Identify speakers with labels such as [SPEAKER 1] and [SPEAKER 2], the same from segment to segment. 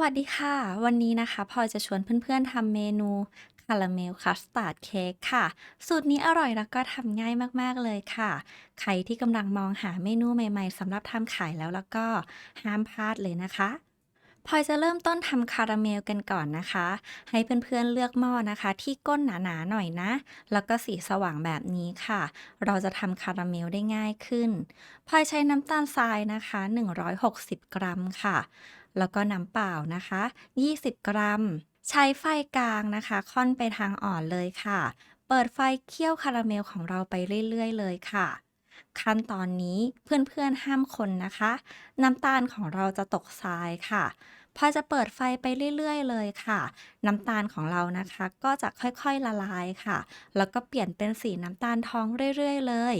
[SPEAKER 1] วัสดีค่ะ วันนี้นะคะพลอยจะชวนเพื่อนๆทำเมนูคาราเมลคัสตาร์ดเค้กค่ะ สูตรนี้อร่อยแล้วก็ทำง่ายมากๆเลยค่ะ ใครที่กำลังมองหาเมนูใหม่ๆสำหรับทำขายแล้วแล้วก็ห้ามพลาดเลยนะคะ พลอยจะเริ่มต้นทำคาราเมลกันก่อนนะคะ ให้เพื่อนๆเลือกหม้อนะคะ ที่ก้นหนาๆหน่อยนะ แล้วก็สีสว่างแบบนี้ค่ะ เราจะทำคาราเมลได้ง่ายขึ้นพลอยใช้น้ำตาลทรายนะคะ 160 กรัมค่ะ แล้วก็น้ำเปล่านะคะ 20 กรัม ใช้ไฟกลางนะคะ ค่อนไปทางอ่อนเลยค่ะ เปิดไฟเคี่ยวคาราเมลของเราไปเรื่อยๆ เลยค่ะ ขั้นตอนนี้เพื่อนๆห้ามคนนะคะ น้ำตาลของเราจะตกทรายค่ะ พอจะเปิดไฟไปเรื่อยๆ เลยค่ะ น้ำตาลของเรานะคะ ก็จะค่อยๆละลายค่ะ แล้วก็เปลี่ยนเป็นสีน้ำตาลทองเรื่อยๆ เลย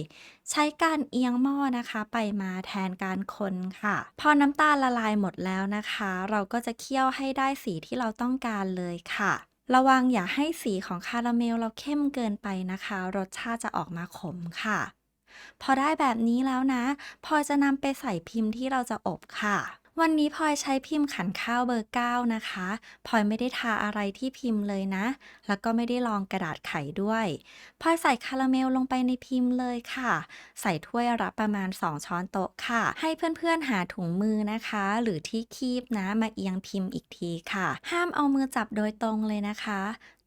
[SPEAKER 1] ใช้การเอียงหม้อนะคะ ไปมาแทนการคนค่ะ พอน้ำตาลละลายหมดแล้วนะคะ เราก็จะเคี่ยวให้ได้สีที่เราต้องการเลยค่ะระวังอย่าให้สีของคาราเมลเราเข้มเกินไปนะคะ รสชาติจะออกมาขมค่ะ พอได้แบบนี้แล้วนะพลอยจะนำไปใส่พิมพ์ที่เราจะอบค่ะวันนี้พลอยใช้พิมพ์ขันข้าวเบอร์ 9 นะคะพลอยไม่ได้ทาอะไรที่พิมพ์เลยนะ แล้วก็ไม่ได้ลองกระดาษไขด้วยพลอยใส่คาราเมลลงไปในพิมพ์เลยค่ะ ใส่ถ้วยละประมาณ 2 ช้อนโต๊ะค่ะ ให้เพื่อนๆหาถุงมือนะคะ หรือที่คีบนะมาเอียงพิมพ์อีกทีค่ะ ห้ามเอามือจับโดยตรงเลยนะคะ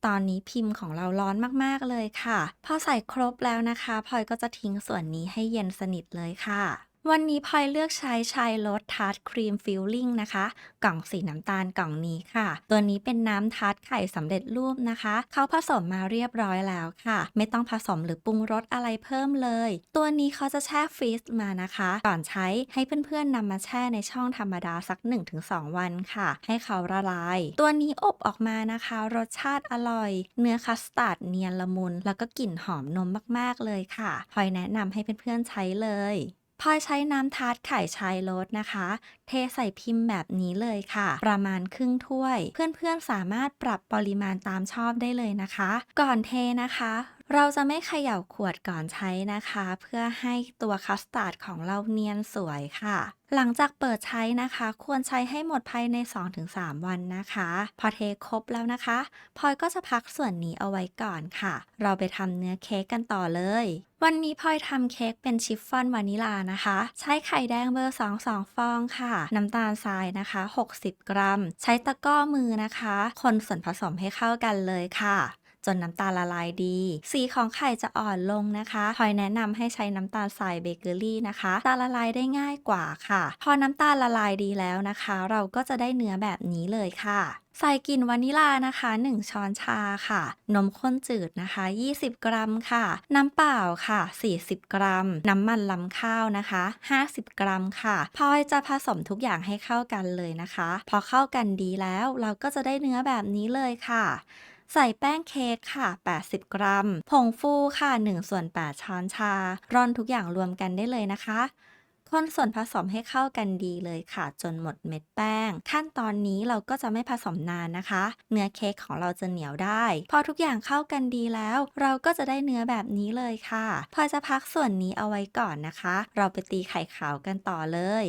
[SPEAKER 1] ตอนนี้พิมพ์ของเราร้อนมากๆเลยค่ะ พอใส่ครบแล้วนะคะพลอยก็จะทิ้งส่วนนี้ให้เย็นสนิทเลยค่ะ วันนี้พลอยเลือกใช้ชายรสทาร์ตครีมฟิลลิ่งนะคะ กล่องสีน้ำตาลกล่องนี้ค่ะ ตัวนี้เป็นน้ำทาร์ตไข่สำเร็จรูปนะคะ เขาผสมมาเรียบร้อยแล้วค่ะ ไม่ต้องผสมหรือปรุงรสอะไรเพิ่มเลย ตัวนี้เขาจะแช่ฟรีซมานะคะ ก่อนใช้ให้เพื่อนๆนำมาแช่ในช่องธรรมดาสัก 1-2 วันค่ะ ให้เขาละลาย ตัวนี้อบออกมานะคะ รสชาติอร่อย เนื้อคัสตาร์ดเนียนละมุนแล้วก็กลิ่นหอมนมมากๆเลยค่ะพลอยแนะนำให้เพื่อนๆใช้เลย พลอยใช้น้ำทาร์ตไข่ชายรสนะคะ เทใส่พิมพ์แบบนี้เลยค่ะ ประมาณครึ่งถ้วย เพื่อนๆสามารถปรับปริมาณตามชอบได้เลยนะคะ ก่อนเทนะคะ เราจะไม่เขย่าขวดก่อนใช้นะคะ เพื่อให้ตัวคัสตาร์ดของเราเนียนสวยค่ะ หลังจากเปิดใช้นะคะ ควรใช้ให้หมดภายใน 2-3 วันนะคะ พอเทครบแล้วนะคะพลอยก็จะพักส่วนนี้เอาไว้ก่อนค่ะ เราไปทำเนื้อเค้กกันต่อเลย วันนี้พลอยทำเค้กเป็นชิฟฟ่อนวานิลานะคะ ใช้ไข่แดงเบอร์ 2 2 ฟองค่ะ น้ำตาลทรายนะคะ 60 กรัม ใช้ตะกร้อมือนะคะ คนส่วนผสมให้เข้ากันเลยค่ะ จนน้ำตาลละลายดี สีของไข่จะอ่อนลงนะคะพลอยแนะนำให้ใช้น้ำตาลทรายเบเกอรี่นะคะจะละลายได้ง่ายกว่าค่ะ พอน้ำตาลละลายดีแล้วนะคะ เราก็จะได้เนื้อแบบนี้เลยค่ะใส่กลิ่นวานิลานะคะ 1 ช้อนชาค่ะ นมข้นจืดนะคะ 20 กรัมค่ะ น้ำเปล่าค่ะ 40 กรัม น้ำมันลำข้าวนะคะ 50 กรัมค่ะพลอยจะผสมทุกอย่างให้เข้ากันเลยนะคะ พอเข้ากันดีแล้วเราก็จะได้เนื้อแบบนี้เลยค่ะ ใส่แป้งเค้กค่ะ 80 กรัม ผงฟูค่ะ1ส่วน8ช้อนชา ร่อนทุกอย่างรวมกันได้เลยนะคะคนส่วนผสมให้เข้ากันดีเลยค่ะ จนหมดเม็ดแป้ง ขั้นตอนนี้เราก็จะไม่ผสมนานนะคะ เนื้อเค้กของเราจะเหนียวได้ พอทุกอย่างเข้ากันดีแล้ว เราก็จะได้เนื้อแบบนี้เลยค่ะ พอจะพักส่วนนี้เอาไว้ก่อนนะคะ เราไปตีไข่ขาวกันต่อเลย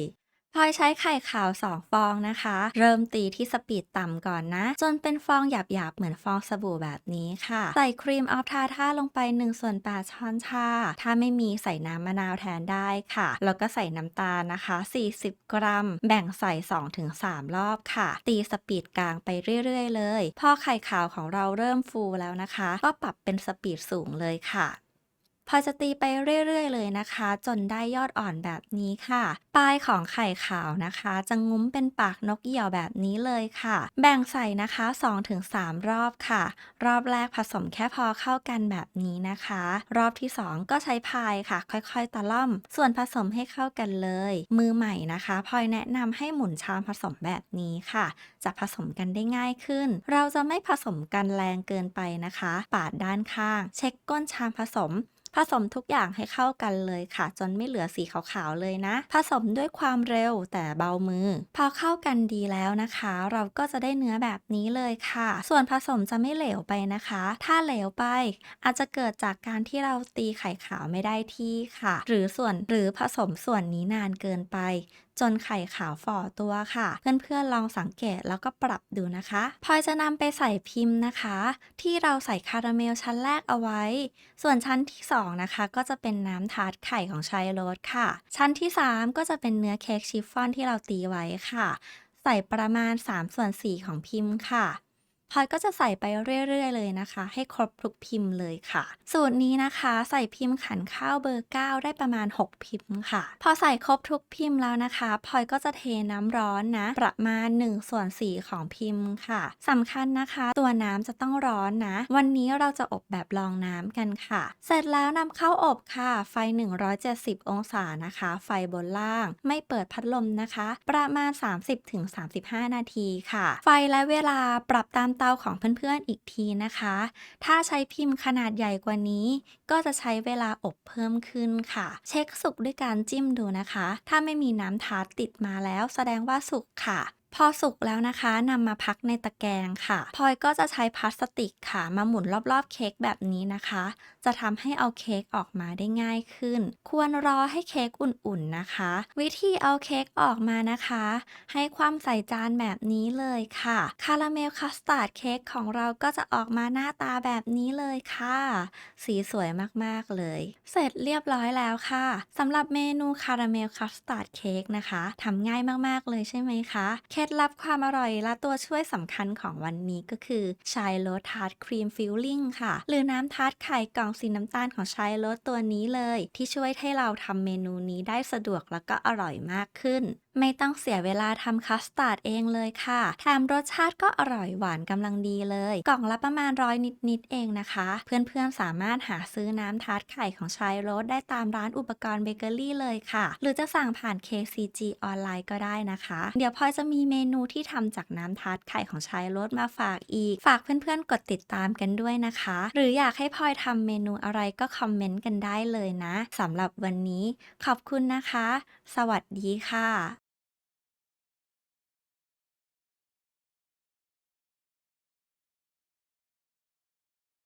[SPEAKER 1] พลอยใช้ไข่ขาว 2 ฟองนะคะ เริ่มตีที่สปีดต่ำก่อนนะ จนเป็นฟองหยาบๆ เหมือนฟองสบู่แบบนี้ค่ะ ใส่ครีมออฟทาท่าลงไป1ส่วน8ช้อนชา ถ้าไม่มีใส่น้ำมะนาวแทนได้ค่ะ แล้วก็ใส่น้ำตาลนะคะ 40 กรัม แบ่งใส่ 2-3 รอบค่ะ ตีสปีดกลางไปเรื่อยๆ เลย พอไข่ขาวของเราเริ่มฟูแล้วนะคะ ก็ปรับเป็นสปีดสูงเลยค่ะ พอจะตีไปเรื่อยๆ เลยนะคะ จนได้ยอดอ่อนแบบนี้ค่ะ ปลายของไข่ขาวนะคะ จะงุ้มเป็นปากนกเหยี่ยวแบบนี้เลยค่ะ แบ่งใส่นะคะ 2-3 รอบค่ะ รอบแรกผสมแค่พอเข้ากันแบบนี้นะคะ รอบที่ 2 ก็ใช้พายค่ะ ค่อยๆ ตะล่อม ส่วนผสมให้เข้ากันเลย มือใหม่นะคะพลอยแนะนำให้หมุนชามผสมแบบนี้ค่ะ จะผสมกันได้ง่ายขึ้น เราจะไม่ผสมกันแรงเกินไปนะคะ ปาดด้านข้าง เช็คก้นชามผสม ผสมทุกอย่างให้เข้ากันเลยค่ะ จนไม่เหลือสีขาวๆเลยนะ ผสมด้วยความเร็วแต่เบามือ พอเข้ากันดีแล้วนะคะ เราก็จะได้เนื้อแบบนี้เลยค่ะ ส่วนผสมจะไม่เหลวไปนะคะ ถ้าเหลวไป อาจจะเกิดจากการที่เราตีไข่ขาวไม่ได้ที่ค่ะ หรือส่วนหรือผสมส่วนนี้นานเกินไป จนไข่ขาวฝ่อตัวค่ะ เพื่อนๆลองสังเกตแล้วก็ปรับดูนะคะพลอยจะนำไปใส่พิมพ์นะคะ ที่เราใส่คาราเมลชั้นแรกเอาไว้ ส่วนชั้นที่ 2 นะคะ ก็จะเป็นน้ำทาร์ตไข่ของชายโรสค่ะ ชั้นที่ 3 ก็จะเป็นเนื้อเค้กชิฟฟ่อนที่เราตีไว้ค่ะ ใส่ประมาณ 3 ส่วน 4 ของพิมพ์ค่ะ พลอยก็จะใส่ไปเรื่อยๆ เลยนะคะ ให้ครบทุกพิมพ์เลยค่ะ สูตรนี้นะคะใส่พิมพ์ขันข้าวเบอร์ 9 ได้ประมาณ 6 พิมพ์ค่ะ พอใส่ครบทุกพิมพ์แล้วนะคะพลอยก็จะเทน้ำร้อนนะ ประมาณ1ส่วน4ของพิมพ์ค่ะสำคัญนะคะ ตัวน้ำจะต้องร้อนนะ วันนี้เราจะอบแบบรองน้ำกันค่ะ เสร็จแล้วนำเข้าอบค่ะ ไฟ 170 องศานะคะ ไฟบนล่าง ไม่เปิดพัดลมนะคะ ประมาณ 30-35 นาทีค่ะ ไฟและเวลาปรับตามเตาของเพื่อนๆอีกทีนะคะ ถ้าใช้พิมพ์ขนาดใหญ่กว่านี้ ก็จะใช้เวลาอบเพิ่มขึ้นค่ะ เช็คสุกด้วยการจิ้มดูนะคะ ถ้าไม่มีน้ำทาร์ตติดมาแล้วแสดงว่าสุกค่ะ พอสุกแล้วนะคะนำมาพักในตะแกรงค่ะพลอยก็จะใช้พลาสติกค่ะ มาหมุนรอบๆเค้กแบบนี้นะคะ จะทำให้เอาเค้กออกมาได้ง่ายขึ้น ควรรอให้เค้กอุ่นๆนะคะ วิธีเอาเค้กออกมานะคะ ให้ความใส่จานแบบนี้เลยค่ะ คาราเมลคัสตาร์ดเค้กของเราก็จะออกมาหน้าตาแบบนี้เลยค่ะ สีสวยมากๆเลย เสร็จเรียบร้อยแล้วค่ะสำหรับเมนูคาราเมลคัสตาร์ดเค้กนะคะทำง่ายมากๆเลยใช่ไหมคะล็ดลับความอร่อยและตัวช่วยสำคัญของวันนี้ก็คือชายโลทาร์ตครีมฟิลลิ่งค่ะ หรือน้ำทาร์ตไข่กล่องสีน้ำตาลของชายโลตัวนี้เลย ที่ช่วยให้เราทำเมนูนี้ได้สะดวกแล้วก็อร่อยมากขึ้นไม่ต้องเสียเวลาทำคัสตาร์ดเองเลยค่ะแถมรสชาติก็อร่อยหวานกำลังดีเลย กล่องละประมาณร้อยนิดๆเองนะคะ เพื่อนๆสามารถหาซื้อน้ำทาร์ตไข่ของชายโรสได้ตามร้านอุปกรณ์เบเกอรี่เลยค่ะ หรือจะสั่งผ่าน KCG ออนไลน์ก็ได้นะคะ เดี๋ยวพลอยจะมีเมนูที่ทำจากน้ำทาร์ตไข่ของชายโรสมาฝากอีก ฝากเพื่อนๆกดติดตามกันด้วยนะคะ หรืออยากให้พลอยทำเมนูอะไรก็คอมเมนต์กันได้เลยนะสำหรับวันนี้ ขอบคุณนะคะ สวัสดีค่ะ